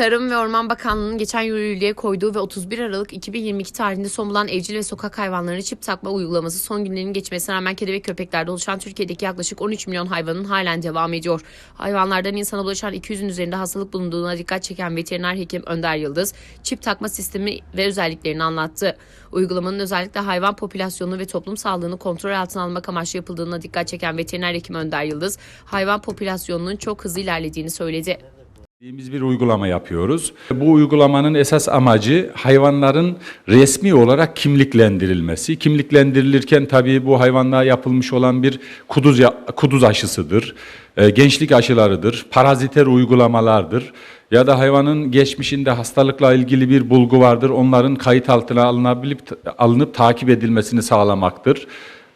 Tarım ve Orman Bakanlığı'nın geçen yürürlüğe koyduğu ve 31 Aralık 2022 tarihinde son bulan evcil ve sokak hayvanlarına çip takma uygulaması son günlerin geçmesine rağmen kedi ve köpeklerde oluşan Türkiye'deki yaklaşık 13 milyon hayvanın halen devam ediyor. Hayvanlardan insana bulaşan 200'ün üzerinde hastalık bulunduğuna dikkat çeken veteriner hekim Önder Yıldız, çip takma sistemi ve özelliklerini anlattı. Uygulamanın özellikle hayvan popülasyonu ve toplum sağlığını kontrol altına almak amaçlı yapıldığına dikkat çeken veteriner hekim Önder Yıldız, hayvan popülasyonunun çok hızlı ilerlediğini söyledi. Biz bir uygulama yapıyoruz. Bu uygulamanın esas amacı hayvanların resmi olarak kimliklendirilmesi. Kimliklendirilirken tabii bu hayvanlığa yapılmış olan bir kuduz, ya- kuduz aşısıdır, e, gençlik aşılarıdır, paraziter uygulamalardır ya da hayvanın geçmişinde hastalıkla ilgili bir bulgu vardır. Onların kayıt altına alınabilip alınıp takip edilmesini sağlamaktır.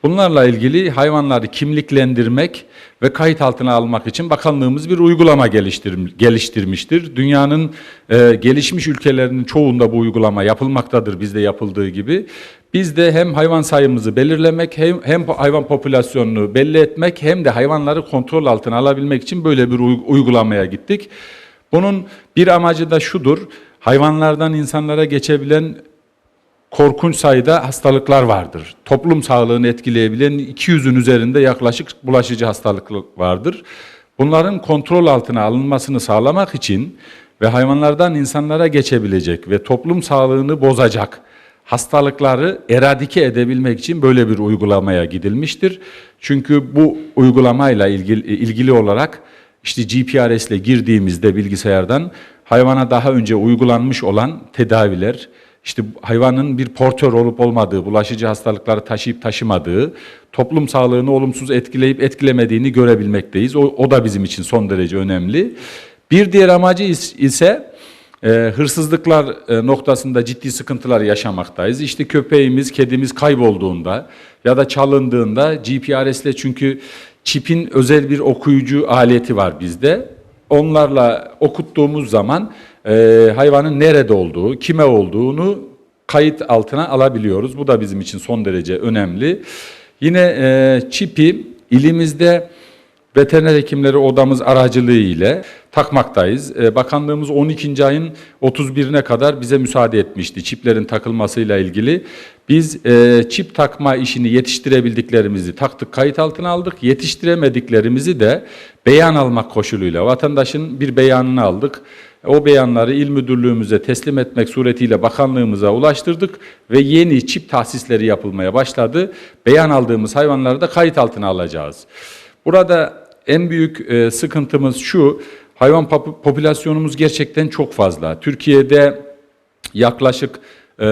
Bunlarla ilgili hayvanları kimliklendirmek ve kayıt altına almak için bakanlığımız bir uygulama geliştir- geliştirmiştir. Dünyanın e, gelişmiş ülkelerinin çoğunda bu uygulama yapılmaktadır bizde yapıldığı gibi. Biz de hem hayvan sayımızı belirlemek hem, hem hayvan popülasyonunu belli etmek hem de hayvanları kontrol altına alabilmek için böyle bir uy- uygulamaya gittik. Bunun bir amacı da şudur. Hayvanlardan insanlara geçebilen korkunç sayıda hastalıklar vardır. Toplum sağlığını etkileyebilen 200'ün üzerinde yaklaşık bulaşıcı hastalık vardır. Bunların kontrol altına alınmasını sağlamak için ve hayvanlardan insanlara geçebilecek ve toplum sağlığını bozacak hastalıkları eradike edebilmek için böyle bir uygulamaya gidilmiştir. Çünkü bu uygulamayla ilgili, ilgili olarak işte GPRS ile girdiğimizde bilgisayardan hayvana daha önce uygulanmış olan tedaviler, işte hayvanın bir portör olup olmadığı, bulaşıcı hastalıkları taşıyıp taşımadığı, toplum sağlığını olumsuz etkileyip etkilemediğini görebilmekteyiz. O, o da bizim için son derece önemli. Bir diğer amacı is- ise e, hırsızlıklar e, noktasında ciddi sıkıntılar yaşamaktayız. İşte köpeğimiz, kedimiz kaybolduğunda ya da çalındığında GPRS ile çünkü çipin özel bir okuyucu aleti var bizde. Onlarla okuttuğumuz zaman e, hayvanın nerede olduğu, kime olduğunu kayıt altına alabiliyoruz. Bu da bizim için son derece önemli. Yine e, çipi ilimizde veteriner hekimleri odamız aracılığı ile takmaktayız. E, bakanlığımız 12. ayın 31'ine kadar bize müsaade etmişti çiplerin takılmasıyla ilgili. Biz e, çip takma işini yetiştirebildiklerimizi taktık, kayıt altına aldık. Yetiştiremediklerimizi de beyan almak koşuluyla vatandaşın bir beyanını aldık. O beyanları il müdürlüğümüze teslim etmek suretiyle bakanlığımıza ulaştırdık ve yeni çip tahsisleri yapılmaya başladı. Beyan aldığımız hayvanları da kayıt altına alacağız. Burada en büyük e, sıkıntımız şu, hayvan pop- popülasyonumuz gerçekten çok fazla. Türkiye'de yaklaşık e,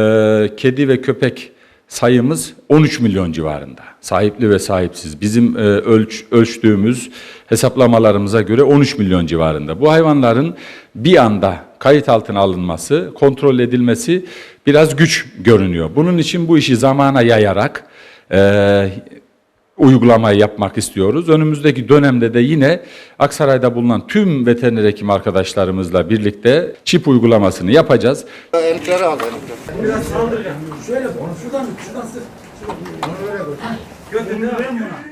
kedi ve köpek sayımız 13 milyon civarında. Sahipli ve sahipsiz. Bizim e, ölç, ölçtüğümüz hesaplamalarımıza göre 13 milyon civarında. Bu hayvanların bir anda kayıt altına alınması, kontrol edilmesi biraz güç görünüyor. Bunun için bu işi zamana yayarak e, uygulamayı yapmak istiyoruz. Önümüzdeki dönemde de yine Aksaray'da bulunan tüm veteriner hekim arkadaşlarımızla birlikte çip uygulamasını yapacağız. Elikleri al elikleri. Biraz saldıracağım. Şöyle bunu şuradan şuradan sık. Götür.